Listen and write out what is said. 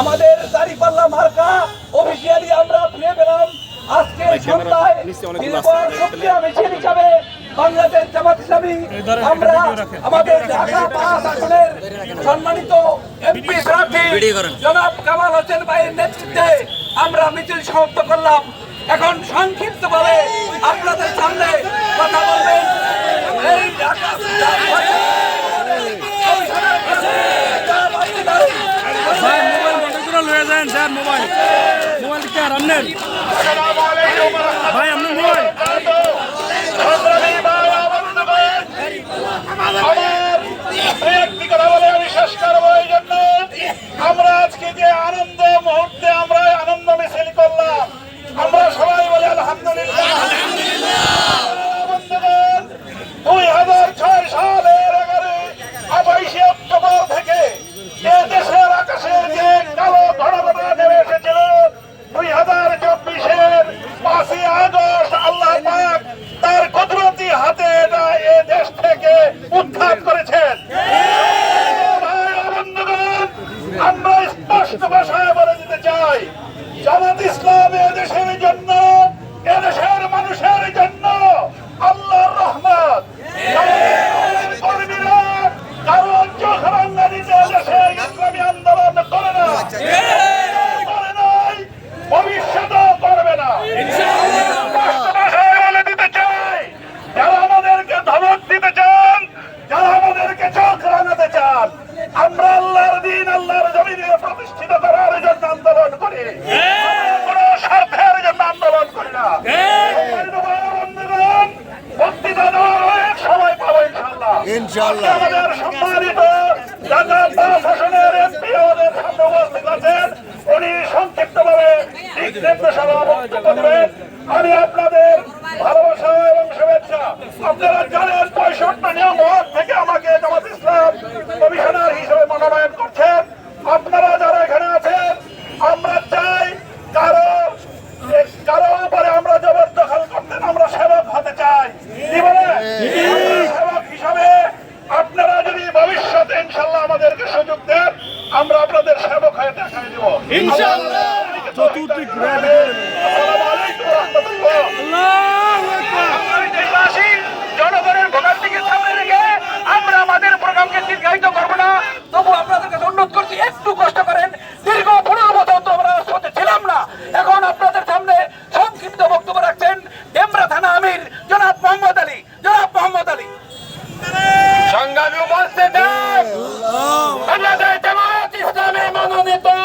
আমাদের দাঁড়িপাল্লা মার্কা অফিসিয়ালি আমরা ফিরে পেলাম আজকের সন্ধ্যায় হিসাবে বাংলাদেশ জামাত ইসলামী। আমরা আমাদের ঢাকা পাঁচ আসনের সম্মানিত এমপি প্রার্থী জনাব কামাল হোসেন ভাইয়ের নেতৃত্বে আমরা মিছিল সমাপ্ত করলাম। এখন সংক্ষিপ্ত ভাবে আপনাদের সামনে কথা السلام সম্মানিত ঢাকা পাঁচ আসনের এমপি আছেন। উনি সংক্ষিপ্তভাবে দিক নির্দেশনা বক্তব্য আমি আপনাদের ভালোবাসা এবং শুভেচ্ছা। আপনারা জানেন পঁয়ষট্টি নিয়ম থেকে আমাকে জামাত ইসলাম কমিশন আমাদেরকে সুযোগ দেন আমরা আপনাদের সেবক হয়ে দেখাই দেব। জনগণের ভোগান্তিকে সামনে রেখে আমরা আমাদের প্রোগ্রামকে দীর্ঘায়িত করব না। তবু আপনাদের কাছে করছি একটু কষ্ট করেন। দীর্ঘ পনেরো বছর আমরা ছিলাম না। এখন আপনাদের সামনে সংক্ষিপ্ত বক্তব্য রাখছেন ডেমরা থানা জনাব মোহাম্মদ আলী। জনাব মোহাম্মদ আলী। সংগ্রামী উপস্থিত! あなたたまっ